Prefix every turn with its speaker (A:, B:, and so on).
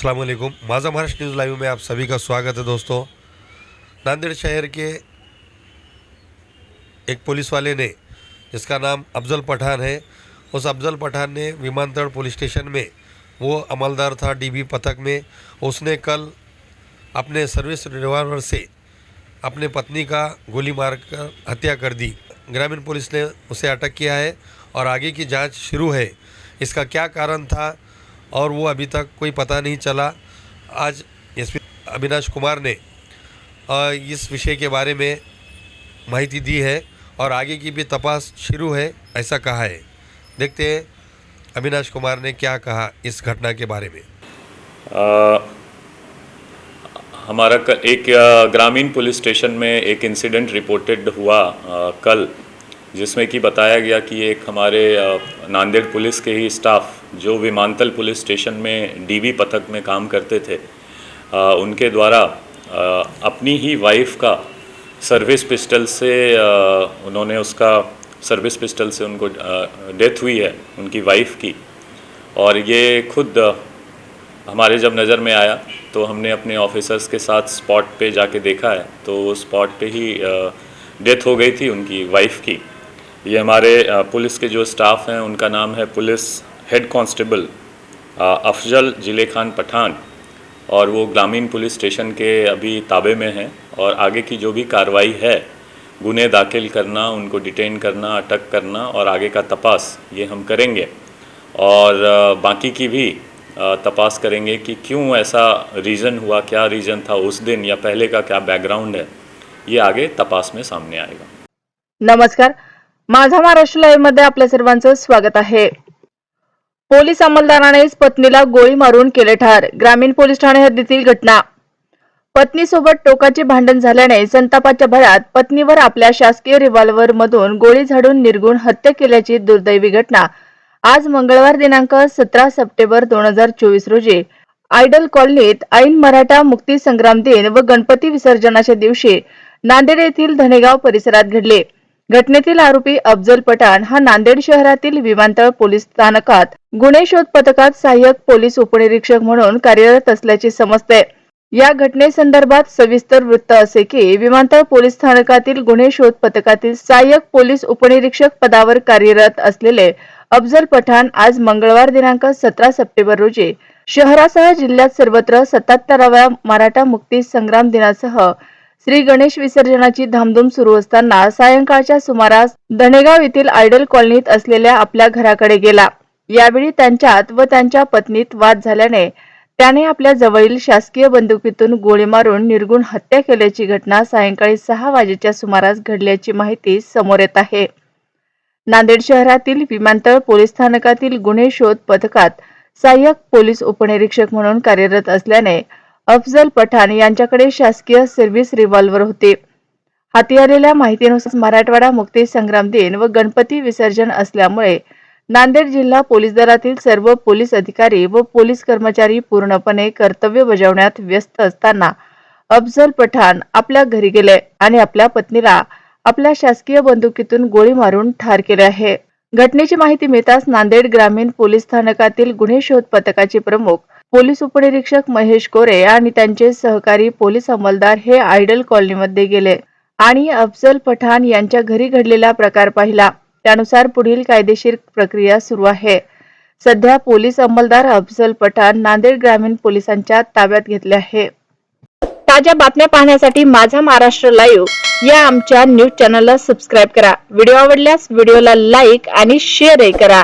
A: अस्सलाम वालेकुम माझा महाराष्ट्र न्यूज़ लाइव में आप सभी का स्वागत है दोस्तों। नांदेड़ शहर के एक पुलिस वाले ने, जिसका नाम अफजल पठान है, उस अफजल पठान ने विमानतल पुलिस स्टेशन में, वो अमलदार था डीबी पथक में। उसने कल अपने सर्विस रिवॉल्वर से अपने पत्नी का गोली मारकर हत्या कर दी। ग्रामीण पुलिस ने उसे अटक किया है और आगे की जाँच शुरू है। इसका क्या कारण था? और वो अभी तक कोई पता नहीं चला। आज एस अविनाश कुमार ने इस विषय के बारे में माहिती दी है और आगे की भी तपास शुरू है ऐसा कहा है। देखते हैं अविनाश कुमार ने क्या कहा इस घटना के बारे में।
B: अ, हमारा एक ग्रामीण पुलिस स्टेशन में एक इंसिडेंट रिपोर्टेड हुआ अ, कल। जिसमें कि बताया गया कि एक हमारे नांदेड़ पुलिस के ही स्टाफ जो विमानतल पुलिस स्टेशन में डीबी पथक में काम करते थे उनके द्वारा अपनी ही वाइफ का सर्विस पिस्टल से उन्होंने उसका सर्विस पिस्टल से उनको डेथ हुई है, उनकी वाइफ की। और ये खुद हमारे जब नज़र में आया तो हमने अपने ऑफिसर्स के साथ स्पॉट पे जाके देखा है तो स्पॉट पे ही डेथ हो गई थी उनकी वाइफ की। ये हमारे पुलिस के जो स्टाफ हैं, उनका नाम है पुलिस हेड कांस्टेबल अफजल ज़िले खान पठान, और वो ग्रामीण पुलिस स्टेशन के अभी ताबे में हैं, और आगे की जो भी कार्रवाई है गुने दाखिल करना, उनको डिटेन करना, अटक करना, और आगे का तपास, ये हम करेंगे। और बाकी की भी तपास करेंगे कि क्यों ऐसा रीज़न हुआ, क्या रीज़न था उस दिन, या पहले का क्या बैकग्राउंड है, ये आगे तपास में सामने आएगा।
C: नमस्कार माझा महाराष्ट्र लाईव्हमध्ये आपल्या सर्वांचं स्वागत आहे. पोलीस अंमलदारानेच पत्नीला गोळी मारून केले ठार. ग्रामीण पोलीस ठाणे हद्दीतील घटना. पत्नीसोबत टोकाचे भांडण झाल्याने संतापाच्या भरात पत्नीवर आपल्या शासकीय रिव्हॉल्व्हर मधून गोळी झाडून निर्गुण हत्या केल्याची दुर्दैवी घटना. आज मंगळवार दिनांक सतरा सप्टेंबर दोन हजार चोवीस रोजी. आयडल कॉलनीत ऐन मराठा मुक्ती संग्राम दिन व गणपती विसर्जनाच्या दिवशी नांदेड येथील धनेगाव परिसरात घडले. घटनेतील आरोपी अफजल पठाण हा नांदेड शहरातील विमानतळ पोलीस स्थानकात गुन्हे शोध पथकात सहाय्यक पोलीस उपनिरीक्षक म्हणून कार्यरत असल्याचे समजते. या घटनेसंदर्भात सविस्तर वृत्त असे की विमानतळ पोलीस स्थानकातील गुन्हे शोध पथकातील सहाय्यक पोलीस उपनिरीक्षक पदावर कार्यरत असलेले अफजल पठाण आज मंगळवार दिनांक सतरा सप्टेंबर रोजी शहरासह जिल्ह्यात सर्वत्र सत्याहत्तराव्या मराठा मुक्ती संग्राम दिनासह श्री गणेश विसर्जनाची धामधूम सुरू असताना सायंकाळच्या सुमारास धनेगाव येथील आयडल कॉलनीत असलेल्या आपल्या घराकडे गेला. यावेळी त्यांच्यात व त्यांच्या पत्नीत वाद झाल्याने त्याने आपल्या जवळील शासकीय बंदुकीतून गोळी मारून निर्गुण हत्या केल्याची घटना सायंकाळी सहा वाजेच्या सुमारास घडल्याची माहिती समोर येत आहे. नांदेड शहरातील विमानतळ पोलीस स्थानकातील गुन्हे शोध पथकात सहाय्यक पोलीस उपनिरीक्षक म्हणून कार्यरत असल्याने अफजल पठाण यांच्याकडे शासकीय सर्व्हिस रिव्हॉल्व्हर होते. हाती आलेल्या माहितीनुसार मराठवाडा मुक्ती संग्राम दिन व गणपती विसर्जन असल्यामुळे नांदेड जिल्हा पोलीस दलातील सर्व पोलीस अधिकारी व पोलीस कर्मचारी पूर्णपणे कर्तव्य बजावण्यात व्यस्त असताना अफजल पठाण आपल्या घरी गेले आणि आपल्या पत्नीला आपल्या शासकीय बंदुकीतून गोळी मारून ठार केले आहे. घटनेची माहिती मिळताच नांदेड ग्रामीण पोलीस स्थानकातील गुन्हे शोध पथकाचे प्रमुख पोलीस उपनिरीक्षक महेश कोरे आणि त्यांचे सहकारी पोलीस अंमलदार हे आयडल कॉलनीमध्ये गेले आणि अफजल पठाण यांच्या घरी घडलेला प्रकार पाहिला. त्यानुसार पुढील कायदेशीर प्रक्रिया सुरू आहे. सध्या पोलीस अंमलदार अफजल पठाण नांदेड ग्रामीण पोलिसांच्या ताब्यात घेतले आहे. ताज्या बातम्या पाहण्यासाठी माझा महाराष्ट्र लाईव्ह या आमच्या न्यूज चॅनलला सबस्क्राईब करा. व्हिडिओ आवडल्यास व्हिडिओला लाईक आणि शेअरही करा.